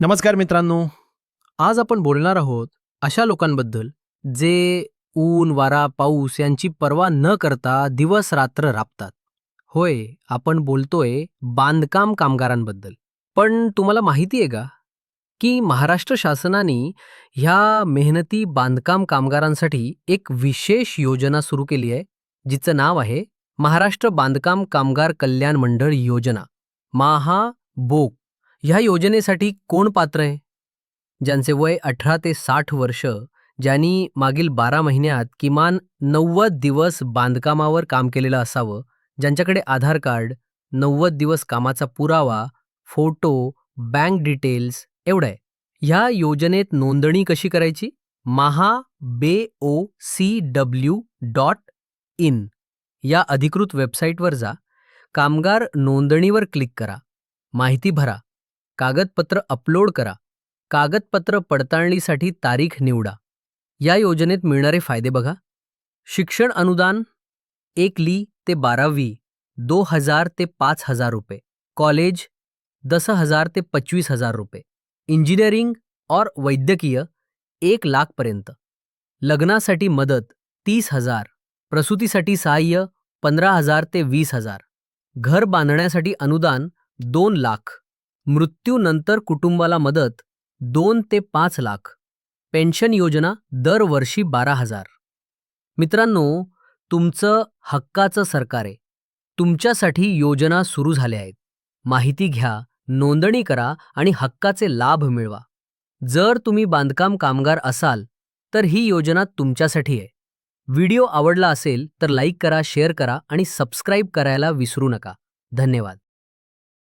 नमस्कार मित्रांनो. आज आपण बोलणार आहोत अशा लोकांबद्दल जे ऊन वारा पाऊस यांची पर्वा न करता दिवस रात्र राबतात. होय आपण बोलतोय बांधकाम कामगारांबद्दल. पण तुम्हाला माहिती आहे का? की महाराष्ट्र शासनाने ह्या मेहनती बांधकाम कामगारांसाठी एक विशेष योजना सुरू केली आहे जिचं नाव आहे महाराष्ट्र बांधकाम कामगार कल्याण मंडळ योजना. महा बोक. ह्या योजनेसाठी कोण पात्र आहे? ज्यांचे वय अठरा ते साठ वर्ष ज्यांनी मागील बारा महिन्यात किमान नव्वद दिवस बांधकामावर काम केलेलं असावं ज्यांच्याकडे आधार कार्ड नव्वद दिवस कामाचा पुरावा फोटो बँक डिटेल्स एवढं आहे. ह्या योजनेत नोंदणी कशी करायची? Maha B O C W dot in या अधिकृत वेबसाईटवर जा कामगार नोंदणीवर क्लिक करा माहिती भरा. कागदपत्र अपलोड करा. कागदपत्र पडताळणीसाठी तारीख निवडा. या योजनेत मिळणारे फ़ायदे बघा. शिक्षण अनुदान एक ली ते बारावी दो हज़ार ते पाच हज़ार रुपये. कॉलेज दस हज़ार ते पंचवीस हज़ार रुपये. इंजिनिअरिंग और वैद्यकीय एक लाखपर्यंत लग्नासाठी मदत तीस हज़ार प्रसूतीसाठी सहाय्य पंधरा हज़ार ते वीस हज़ार घर बांधण्यासाठी अनुदान दोन लाख. मृत्यूनंतर कुटुंबाला मदत दोन ते पाच लाख. पेन्शन योजना दरवर्षी बारा हजार. मित्रांनो तुमचं हक्काचं सरकार आहे. तुमच्यासाठी योजना सुरू झाल्या आहेत. माहिती घ्या नोंदणी करा आणि हक्काचे लाभ मिळवा. जर तुम्ही बांधकाम कामगार असाल तर ही योजना तुमच्यासाठी आहे. व्हिडिओ आवडला असेल तर लाईक करा शेअर करा आणि सबस्क्राईब करायला विसरू नका. धन्यवाद.